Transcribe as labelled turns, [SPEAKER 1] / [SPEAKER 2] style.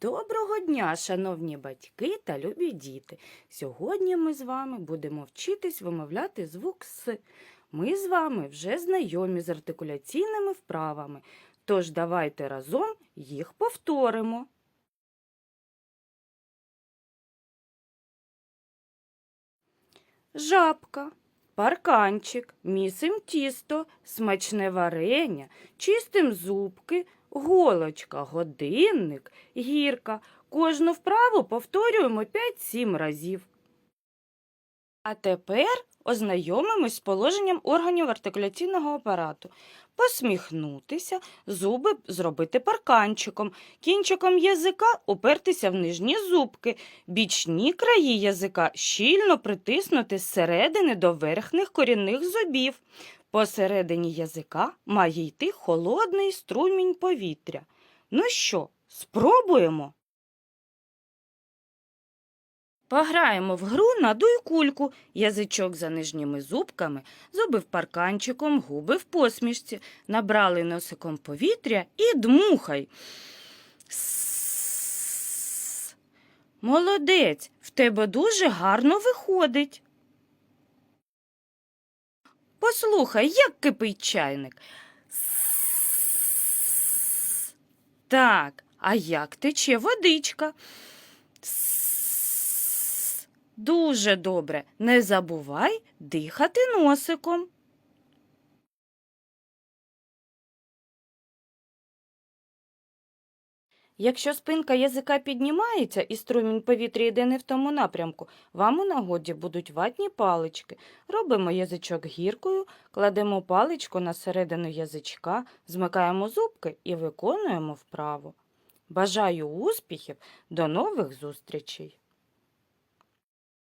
[SPEAKER 1] Доброго дня, шановні батьки та любі діти. Сьогодні ми з вами будемо вчитись вимовляти звук С. Ми з вами вже знайомі з артикуляційними вправами, тож давайте разом їх повторимо. Жабка, парканчик, місим тісто, смачне варення, чистим зубки, голочка, годинник, гірка. Кожну вправу повторюємо 5-7 разів. А тепер ознайомимось з положенням органів артикуляційного апарату. Посміхнутися, зуби зробити парканчиком, кінчиком язика упертися в нижні зубки, бічні краї язика щільно притиснути зсередини до верхніх корінних зубів. Посередині язика має йти холодний струмінь повітря. Ну що, спробуємо? Пограємо в гру надуй кульку, язичок за нижніми зубками, зуби в парканчиком, губи в посмішці, набрали носиком повітря і дмухай. Сс. Молодець, в тебе дуже гарно виходить. Послухай, як кипить чайник. Так, а як тече водичка? Сс. Дуже добре. Не забувай дихати носиком. Якщо спинка язика піднімається і струмінь повітря йде не в тому напрямку, вам у нагоді будуть ватні палички. Робимо язичок гіркою, кладемо паличку на середину язичка, змикаємо зубки і виконуємо вправу. Бажаю успіхів! До нових зустрічей!